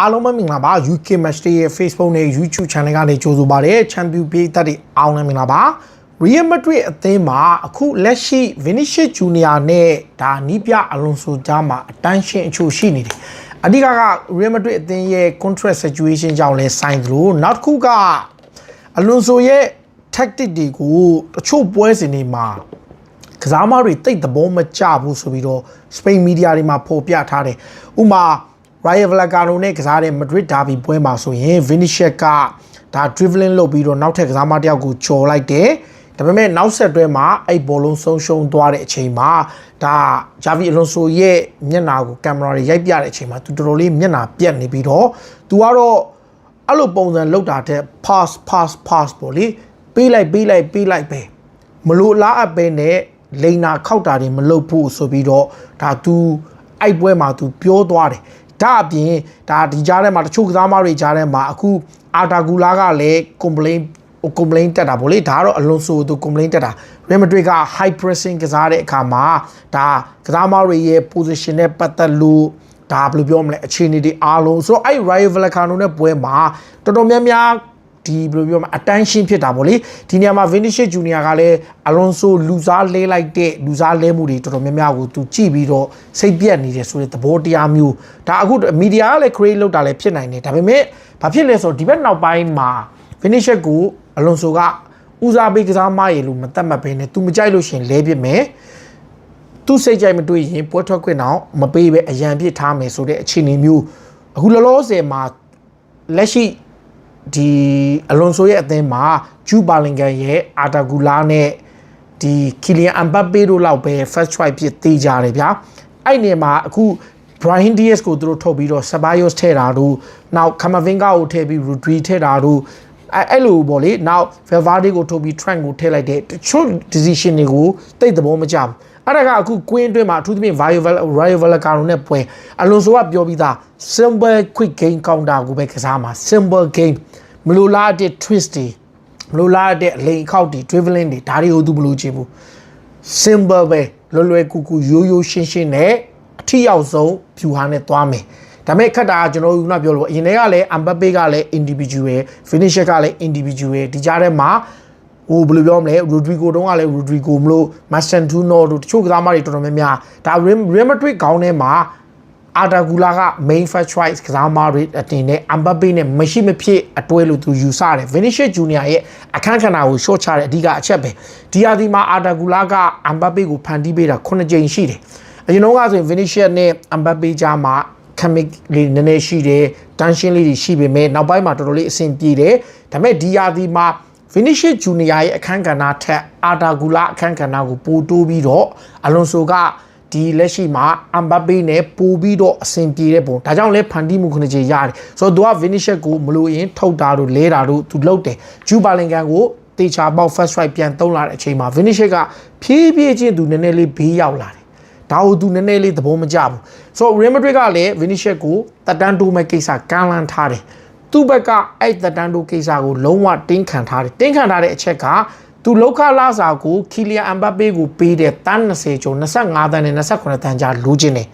အားလုံးပဲမင်္ဂလာပါ UK Match Day ရဲ့ Facebook နဲ့ YouTube Channel ကနေကြိုဆိုပါရစေ Champion ပြည်သက်တွေအားလုံးမင်္ဂလာပါ Real Madrid အသင်းမှာအခုလက်ရှိ Vinicius Junior နဲ့ဒါနီးပြအလွန်ဆိုကြားမှာအတန်းရှင်းအချို့ရှိနေတယ်အဓိကက Real Madrid အသင်းရဲ့ contract situation ကြောင့်လဲဆိုင်သလိုနောက်တစ်ခုကအလွန်ဆိုရဲ့ tactic တွေကိုတချို့ပွဲစဉ်တွေမှာကစားမတွေတိတ်သဘောမကျဘူးဆိုပြီးတော့စပိန်မီဒီယာတွေမှာဖော်ပြထားတယ်။ဥပမာ Rayo Vallecano နဲ့ကစားတဲ့ Madrid Derby ပွဲမှာဆိုရင် Vinicius ကဒါ dribbling လုပ်ပြီးတော့နောက်ထပ်ကစားမတစ်ယောက်ကိုကျော်လိုက်တယ်။ဒါပေမဲ့နောက်ဆက်တွဲမှာအဲ့ဘောလုံးဆုံးရှုံးသွားတဲ့အချိန်မှာဒါ Javi Alonso ရဲ့မျက်နှာကိုကင်မရာတွေရိုက်ပြတဲ့အချိန်မှာသူတော်တော်လေးမျက်နှာပြတ်နေပြီးတော့သူကတော့အဲ့လိုပုံစံလောက်တာတဲ့ pass pass pass ပေါ့လေပေးလိုက်ပေးလိုက်ပေးလိုက်ပဲမလို့လားအပ်ပဲနဲ့လိန်နာခောက်တာတွေမလုပ်ဖို့ဆိုပြီးတော့ဒါ तू အိုက်ပွဲမှာ तू ပြောသွားတယ် ဒါအပြင်ဒါဒီကြားထဲမှာတချို့ကစားမတွေကြားထဲမှာအခုအာတာဂူလာကလည်း complain complain တက်တာဗောလေဒါကတော့အလွန်ဆိုသူ complain တက်တာ Real Madrid က high pressing ကစားတဲ့အခါမှာဒါကစားမတွေရဲ့ position နဲ့ပတ်သက်လို့ဒါဘယ်လိုပြောမလဲအခြေအနေတွေအားလုံးဆိုတော့အဲ့ Rayo Vallecano နဲ့ပွဲမှာတော်တော်များများ ဒီဘယ်လိုပြောမလဲ attention ဖြစ်တာဗောလေဒီနေရာမှာ Vinicius Junior ကလည်း Alonso လူစားလဲလိုက်တဲ့လူစားလဲမှုတွေတော်တော်များများကိုသူကြည့်ပြီးတော့စိတ်ပြက်နေတယ်ဆိုတဲ့သဘောတရားမျိုးဒါအခု media ကလည်း create လုပ်တာလည်းဖြစ်နိုင်တယ်ဒါပေမဲ့ဘာဖြစ်လဲဆိုတော့ဒီဘက်နောက်ပိုင်းမှာ Vinicius ကို Alonso ကဦးစားပေးကစားမရလို့မတတ်မှတ်ဘဲနဲ့ तू မကြိုက်လို့ရှရင်လဲပြစ်မယ်သူစိတ်ကြိုက်မတွေ့ရင်ပွဲထွက်ခွင့်တော့မပေးပဲအရန်ပြစ်ထားမယ်ဆိုတဲ့အခြေအနေမျိုးအခုလောလောဆယ်မှာလက်ရှိ ဒီအလွန်ဆိုရဲ့အသင်းမှာဂျူပါလင်ဂန်ရဲ့အာတာဂူလာနဲ့ဒီကီလီယန်အမ်ဘပ်ပေတို့လောက်ပဲ first try ဖြစ်သေးကြတယ်ဗျာအဲ့နေမှာအခု Brian Diaz ကိုသူတို့ထုတ်ပြီးတော့ Ceballos ထည့်တာတို့နောက် Camavinga ကိုထည့်ပြီး Rodri ထည့်တာတို့အဲ့အဲ့လိုပေါ့လေနောက် Valverde ကိုထုတ်ပြီး Trent ကိုထည့်လိုက်တဲ့တချို့ decision တွေကိုတိတ်သဘောမကျဘူးအဲ့ဒါကအခု Queen အတွင်းမှာအထူးသဖြင့် Rayo Rayo Vallecano နဲ့ပွဲအလွန်ဆိုကပြောပြီးသား simple quick game counter ကိုပဲကစားမှာ simple game မလိုလားတဲ့ twist တွေမလိုလားတဲ့အလိန်အခောက်တွေ dribbling တွေဒါတွေကိုသူမလိုချင်ဘူး simple ပဲလွယ်လွယ်ကူကူရိုးရိုးရှင်းရှင်းနဲ့အထီရောက်ဆုံးဖြူဟာနဲ့သွားမယ်ဒါပေမဲ့ခက်တာကကျွန်တော်တို့ကပြောလို့အရင်တည်းကလည်း Mbappe ကလည်း individual finisher ကလည်း individual ဒီကြားထဲမှာဟိုဘယ်လိုပြောမလဲ Rodrigo တုန်းကလည်း Rodrigo မလို့ Mastantuno တို့တချို့ကစားမတွေတော်တော်များများဒါ Real Madrid ခေါင်းထဲမှာ အာတာဂူလာက main first choice ကစားမတွေအတင်နဲ့ Mbappe နဲ့မရှိမဖြစ်အတွဲလို့သူယူဆတယ် Vinicius Junior ရဲ့အခန်းကဏ္ဍကို short ချတဲ့အဓိကအချက်ပဲဒီဟာဒီမှာအာတာဂူလာက Mbappe ကိုဖန်တီးပေးတာ9ကြိမ်ရှိတယ်အရင်တော့ကဆိုရင် Vinicius နဲ့ Mbappe ကြားမှာ chemic လေးနည်းနည်းရှိတယ် tension လေးတွေရှိပေမဲ့နောက်ပိုင်းမှာတော်တော်လေးအဆင်ပြေတယ်ဒါပေမဲ့ဒီဟာဒီမှာ Vinicius Junior ရဲ့အခန်းကဏ္ဍထက်အာတာဂူလာအခန်းကဏ္ဍကိုပိုတိုးပြီးတော့အလွန်ဆိုက ဒီလက်ရှိမှာအမ်ဘပေနဲ့ပို့ပြီးတော့အဆင်ပြေတဲ့ပုံဒါကြောင့်လဲဖန်တီးမှုခုနှစ်ချေရတယ်ဆိုတော့သူက Vinicius ကိုမလို့ရင်ထုတ်တာတို့လဲတာတို့သူလုပ်တယ်ဂျူပါလင်ကန်ကိုတေချာပေါက် first strike ပြန်သုံးလာတဲ့အချိန်မှာ Vinicius ကဖြည်းဖြည်းချင်းသူနည်းနည်းလေးဘေးရောက်လာတယ်ဒါကိုသူနည်းနည်းလေးသဘောမကျဘူးဆိုတော့ Real Madrid ကလည်း Vinicius ကိုတက်တန်းတိုးမဲ့ကိစ္စကမ်းလှမ်းထားတယ်သူ့ဘက်ကအဲ့တက်တန်းတိုးကိစ္စကိုလုံးဝတင်းခံထားတယ်တင်းခံထားတဲ့အချက်က သူလောက်ခလာစာကိုခီလီယန်အမ်ဘပ်ပေကိုပေးတဲ့တန်း20ကျော်25တန်းနဲ့28တန်းကြားလိုချင်တယ်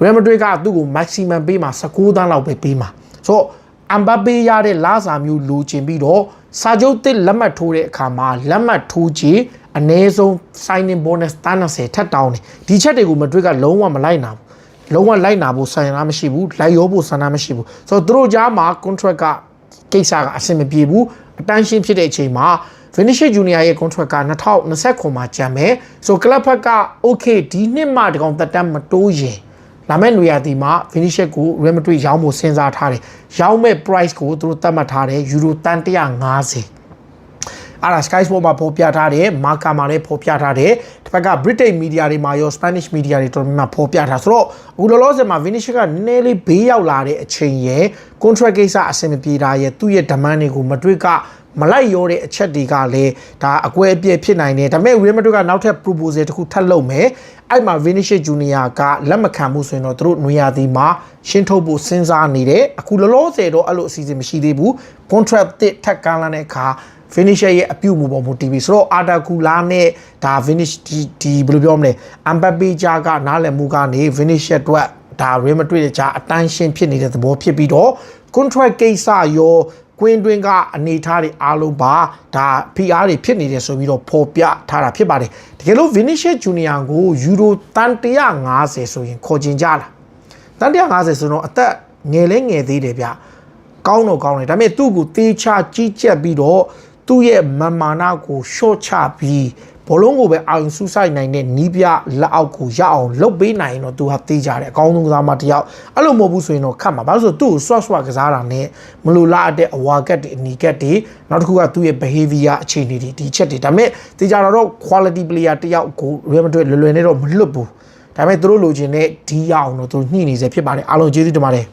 ရီယယ်မက်ဒရစ်ကသူ့ကို maximum ပေးမှာ19တန်းလောက်ပဲပေးမှာဆိုတော့အမ်ဘပ်ပေရတဲ့လာစာမျိုးလိုချင်ပြီးတော့စာချုပ်တစ်လက်မှတ်ထိုးတဲ့အခါမှာလက်မှတ်ထိုးချေအနည်းဆုံး signing bonus တန်း20ထပ်တောင်းတယ်ဒီချက်တွေကိုမဒရစ်ကလုံးဝမလိုက်နိုင်ဘူးလုံးဝလိုက်နာဖို့ဆန္ဒမရှိဘူးလိုက်ရောဖို့ဆန္ဒမရှိဘူးဆိုတော့သူတို့ကြားမှာ contract ကကိစ္စကအဆင်မပြေဘူးအတန်းရှင်းဖြစ်တဲ့အချိန်မှာ Vinicius Junior ရဲ့ contract က2029မှာကျန်မယ်ဆိုကလပ်ဖက်က okay ဒီနှစ်မှတကောင်တက်တမ်းမတိုးရင်လာမယ့်နေရာဒီမှာ Vinicius ကို Real Madrid ရောင်းဖို့စဉ်းစားထားတယ်ရောင်းမဲ့ price ကိုသူတို့သတ်မှတ်ထားတယ်ယူရိုတန်150အဲ့ဒါ Sky Sport မှာဖော်ပြထားတယ်မာကာမှာလည်းဖော်ပြထားတယ်တစ်ဖက်က British media တွေမှာရော Spanish media တွေတော်တော်များများဖော်ပြထားဆိုတော့အခုလောလောဆယ်မှာ Vinicius ကနည်းနည်းလေးဘေးရောက်လာတဲ့အချိန်ရယ် contract ကိစ္စအဆင်မပြေတာရယ်သူ့ရဲ့ demand တွေကို Madrid က မလိုက်ရောတဲ့အချက်တွေကလည်းဒါအကွဲအပြဲဖြစ်နိုင်တယ်ဒါပေမဲ့ Real Madrid ကနောက်ထပ် proposal တစ်ခုထပ်လုပ်မယ်အဲ့မှာ Vinicius Junior ကလက်မခံဘူးဆိုရင်တော့သူတို့နွေရာသီမှာရှင်းထုတ်ဖို့စဉ်းစားနေတယ်အခုလောလောဆယ်တော့အဲ့လိုအစီအစဉ်မရှိသေးဘူး contract တစ်ထပ်ကမ်းလာတဲ့အခါ finisher ရဲ့အပြုတ်မှုပေါ်မူတည်ပြီးဆိုတော့ Arda Güler နဲ့ဒါ finish ဒီဒီဘယ်လိုပြောမလဲ Mbappe ကြားကနားလည်မှုကနေ finisher အတွက်ဒါ Real Madrid ရဲ့ကြားအတန်းရှင်းဖြစ်နေတဲ့သဘောဖြစ်ပြီးတော့ contract ကိစ္စရော ကွင်းတွင်းကအနေအထားတွေအားလုံးပါဒါ PR တွေဖြစ်နေတယ်ဆိုပြီးတော့ဖော်ပြထားတာဖြစ်ပါတယ်တကယ်လို့ Vinicius Junior ကိုယူရိုတန်150ဆိုရင်ခေါ်ကျင်ကြလားတန်150ဆိုတော့အသက်ငယ်လဲငယ်သေးတယ်ဗျကောင်းတော့ကောင်းတယ်ဒါပေမဲ့သူ့ကိုတေးချကြီးကြက်ပြီးတော့သူ့ရဲ့မန်မာနာကိုရှော့ချပြီး ဘလုံးကိုပဲအာရုံစူးစိုက်နိုင်တဲ့နီးပြလက်အောက်ကိုရအောင်လုပ်ပေးနိုင်ရင်တော့သူဟာတေးကြတယ်အကောင်းဆုံးကစားမတစ်ယောက်အဲ့လိုမဟုတ်ဘူးဆိုရင်တော့ခတ်မှာဘာလို့ဆိုသူ့ကို swat swat ကစားတာနဲ့မလိုလားတဲ့အဝါကတ်တွေအနီကတ်တွေနောက်တစ်ခုကသူ့ရဲ့ behavior အခြေအနေတွေဒီချက်တွေဒါပေမဲ့တေးကြတော့ quality player တစ်ယောက်ကို Real Madrid လွယ်လွယ်နဲ့တော့မလွတ်ဘူးဒါပေမဲ့သူတို့လိုချင်တဲ့ဒီရအောင်တော့သူညှိနေစေဖြစ်ပါတယ်အားလုံးကျေးဇူးတင်ပါတယ်